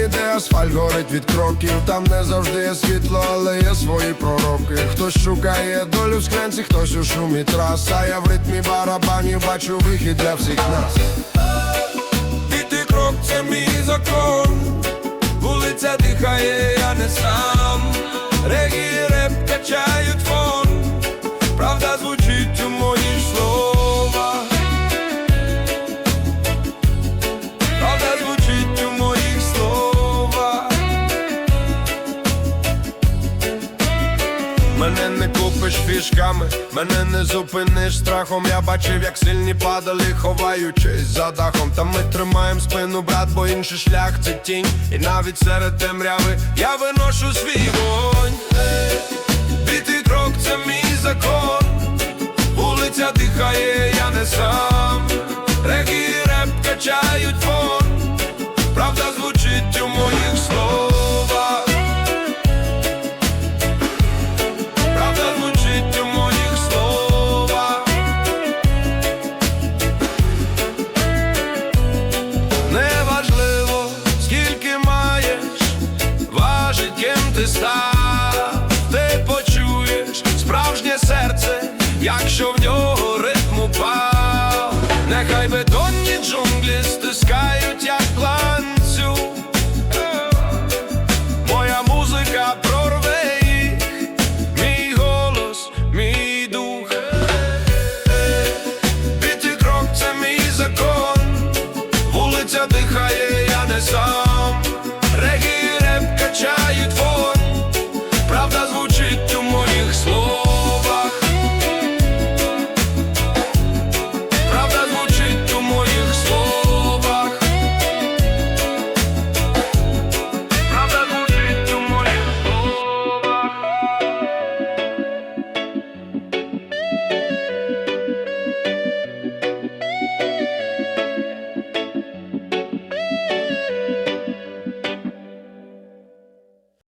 Далі, де асфальт горить від кроків, там не завжди є світло, але є свої пророки. Хтось шукає долю в склянці, хтось у шумі трас, а я в ритмі барабанів бачу вихід для всіх нас. Іти крок це мій закон, вулиця дихає, я не сам. Регі Мене не купиш фішками, мене не зупиниш страхом. Я бачив, як сильні падали, ховаючись за дахом. Та ми тримаємо спину, брат, бо інший шлях це тінь. І навіть серед темряви я виношу свій вогонь. Ей, Битий крок це мій закон. Вулиця дихає, я не сам. ти став, ти почуєш справжнє серце, якщо в нього ритму упав, нехай би.